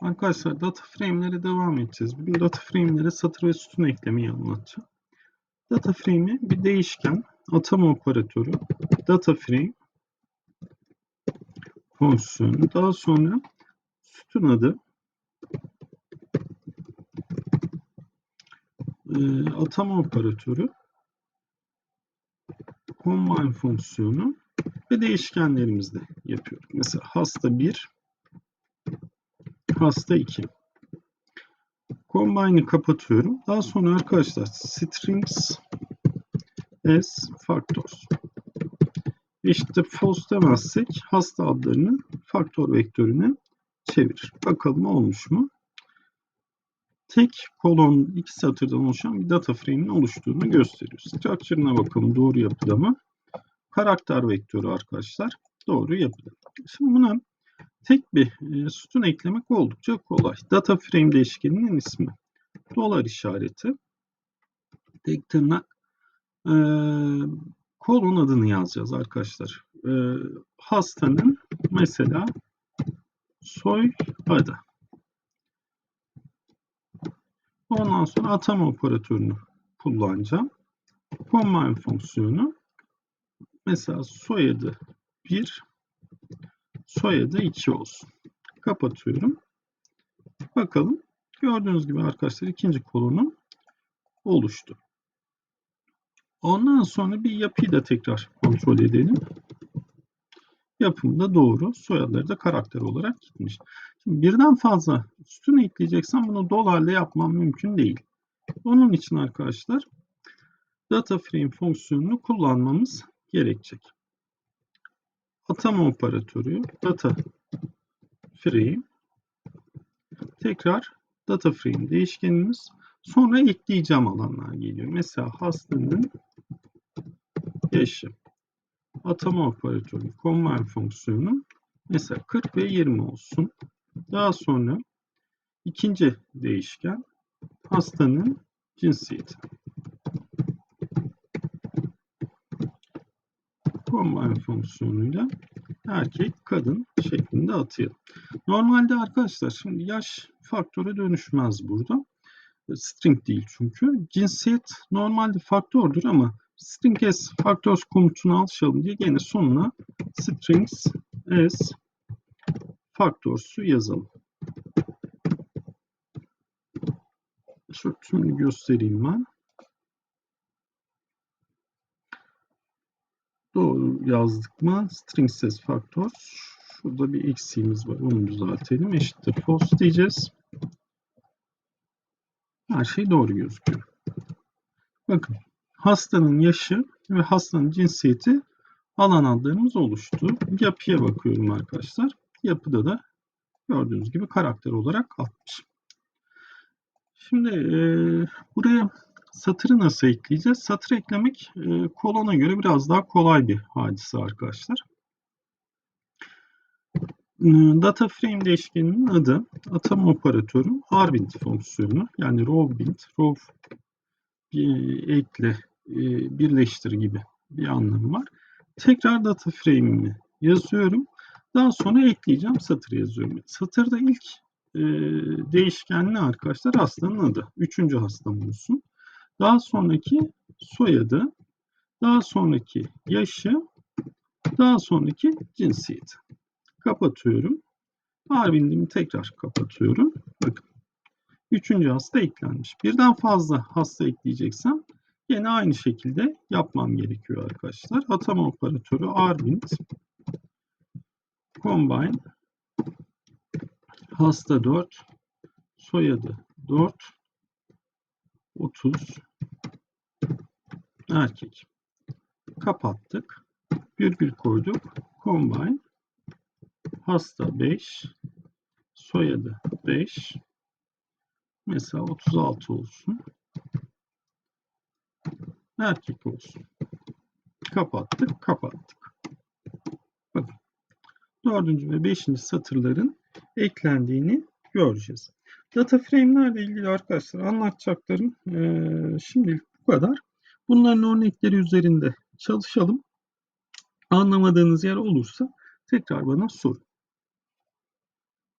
Arkadaşlar data frame'lere devam edeceğiz. Bugün data frame'lere satır ve sütun eklemeyi anlatacağım. Data frame'i bir değişken, atama operatörü, data frame fonksiyonu, daha sonra sütun adı, e, atama operatörü, combine fonksiyonu ve değişkenlerimizde yapıyorum. Mesela hasta 1, hasta 2. Combine'ı kapatıyorum. Daha sonra arkadaşlar strings as factors. İşte false demezsek hasta adlarını faktör vektörüne çevirir. Bakalım olmuş mu? Tek kolon iki satırdan oluşan bir data frame'in oluştuğunu gösteriyor. Structure'ına bakalım doğru yapıda mı? Karakter vektörü arkadaşlar doğru yapıda. Şimdi buna tek bir e, sütun eklemek oldukça kolay. Data frame değişkeninin ismi. Dolar işareti. Tek tırnak e, kolon adını yazacağız arkadaşlar. E, hastanın mesela soy adı. Ondan sonra atama operatörünü kullanacağım. Combine fonksiyonu mesela soyadı 1 soyadı 2 olsun. Kapatıyorum. Bakalım. Gördüğünüz gibi arkadaşlar ikinci kolonum oluştu. Ondan sonra bir yapıyı da tekrar kontrol edelim. Yapım da doğru. Soyadları da karakter olarak gitmiş. Şimdi birden fazla sütun ekleyeceksem bunu dolarla yapmam mümkün değil. Onun için arkadaşlar data frame fonksiyonunu kullanmamız gerekecek atama operatörü data frame tekrar data frame değişkenimiz sonra ekleyeceğim alanlar geliyor. Mesela hastanın yaşı atama operatörü combine fonksiyonu mesela 40 ve 20 olsun. Daha sonra ikinci değişken hastanın cinsiyeti. Combine fonksiyonuyla erkek, kadın şeklinde atayalım. Normalde arkadaşlar şimdi yaş faktöre dönüşmez burada. String değil çünkü. Cinsiyet normalde faktördür ama string as factors komutunu alışalım diye gene sonuna strings as factors'u yazalım. Şu tümünü göstereyim ben. Doğru yazdık mı? String ses faktör. Şurada bir eksiğimiz var. Onu düzeltelim. Eşittir false diyeceğiz. Her şey doğru gözüküyor. Bakın hastanın yaşı ve hastanın cinsiyeti alan adlarımız oluştu. Yapıya bakıyorum arkadaşlar. Yapıda da gördüğünüz gibi karakter olarak atmış. Şimdi e, buraya Satırı nasıl ekleyeceğiz? Satır eklemek e, kolona göre biraz daha kolay bir hadise arkadaşlar. E, data frame değişkeninin adı atama operatörü rbind fonksiyonu yani row bind, row ekle, e, birleştir gibi bir anlamı var. Tekrar data frame'imi yazıyorum. Daha sonra ekleyeceğim satır yazıyorum. Satırda ilk e, değişken ne arkadaşlar? Hastanın adı. Üçüncü hastam olsun. Daha sonraki soyadı, daha sonraki yaşı, daha sonraki cinsiyeti. Kapatıyorum. Harbindimi tekrar kapatıyorum. Bakın. Üçüncü hasta eklenmiş. Birden fazla hasta ekleyeceksem yine aynı şekilde yapmam gerekiyor arkadaşlar. Atama operatörü arbind combine hasta 4 soyadı 4 30 erkek. Kapattık. Virgül koyduk. Combine hasta 5 soyadı 5 mesela 36 olsun. Erkek olsun. Kapattık, kapattık. Bakın. Dördüncü ve beşinci satırların eklendiğini göreceğiz. Data frame'lerle ilgili arkadaşlar anlatacaklarım e, şimdilik bu kadar. Bunların örnekleri üzerinde çalışalım. Anlamadığınız yer olursa tekrar bana sorun.